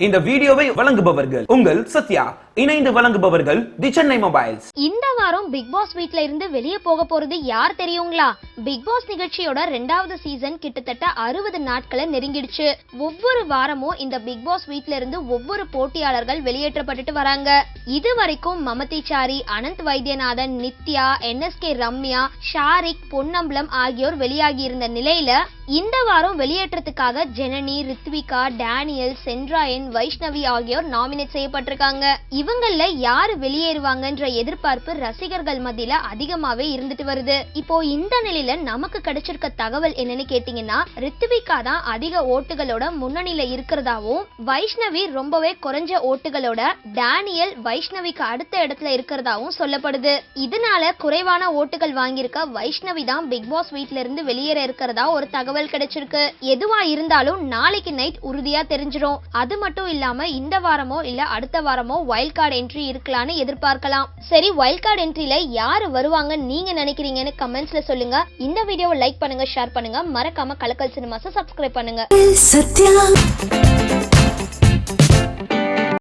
இந்த வீடியோவை வழங்குபவர்கள் உங்கள் சத்யா இணைந்து வழங்குபவர்கள் தி சென்னை மொபைல்ஸ். இந்த வாரம் பிக் பாஸ் வீட்ல இருந்து வெளியே போக போறது யார் தெரியுங்களா? பிக் பாஸ் நிகழ்ச்சியோட ரெண்டாவது சீசன் கிட்டத்தட்ட அறுபது நாட்களை நெருங்கிடுச்சு. ஒவ்வொரு வாரமும் இந்த பிக் பாஸ் வீட்ல இருந்து ஒவ்வொரு போட்டியாளர்கள் வெளியேற்றப்பட்டுட்டு வராங்க. இது வரைக்கும் மமதிச்சாரி அனந்த் வைத்தியநாதன் நித்யா என்எஸ்கே ரம்யா ஷாரிக் பொன்னம்பலம் ஆகியோர் வெளியாகி இருந்த நிலையில இந்த வாரம் வெளியேற்றத்துக்காக ஜெனனி ரித்விகா டேனியல் சென்ட்ராயன் வைஷ்ணவி ஆகியோர் நாமினேட் செய்யப்பட்டிருக்காங்க. இவங்கள யாரு வெளியேறுவாங்கன்ற எதிர்பார்ப்பு ரசிகர்கள் மத்தியில அதிகமாவே இருந்துட்டு வருது. இப்போ இந்த நிலையில நமக்கு கிடைச்சிருக்க தகவல் என்னன்னு கேட்டீங்கன்னா ரித்விகா தான் அதிக ஓட்டுகளோட முன்னணியில இருக்கிறதாவும் வைஷ்ணவி ரொம்பவே குறைஞ்ச ஓட்டுகளோட டேனியல் வைஷ்ணவிக்கு அடுத்த இடத்துல இருக்கிறதாவும் சொல்லப்படுது. இதனால குறைவான ஓட்டுகள் வாங்கியிருக்க வைஷ்ணவி தான் பிக் பாஸ் வீட்ல இருந்து வெளியேற இருக்கிறதா ஒரு தகவல் கிடைச்சிருக்கு. எதுவா இருந்தாலும் நாளைக்கு நைட் உறுதியா தெரிஞ்சிடும் அது மட்டும் இல்லாம இந்த வாரமோ இல்ல அடுத்த வாரமோ வைல்ட் கார்டு என்ட்ரி இருக்கலாம்னு எதிர்பார்க்கலாம். சரி வைல்ட் கார்டு என்ட்ரில யாரு வருவாங்க நீங்க நினைக்கிறீங்கன்னு கமெண்ட்ஸ்ல சொல்லுங்க. இந்த வீடியோவை லைக் பண்ணுங்க ஷேர் பண்ணுங்க. மறக்காம கலக்கல் சினிமாஸை சப்ஸ்கிரைப் பண்ணுங்க. சத்யா.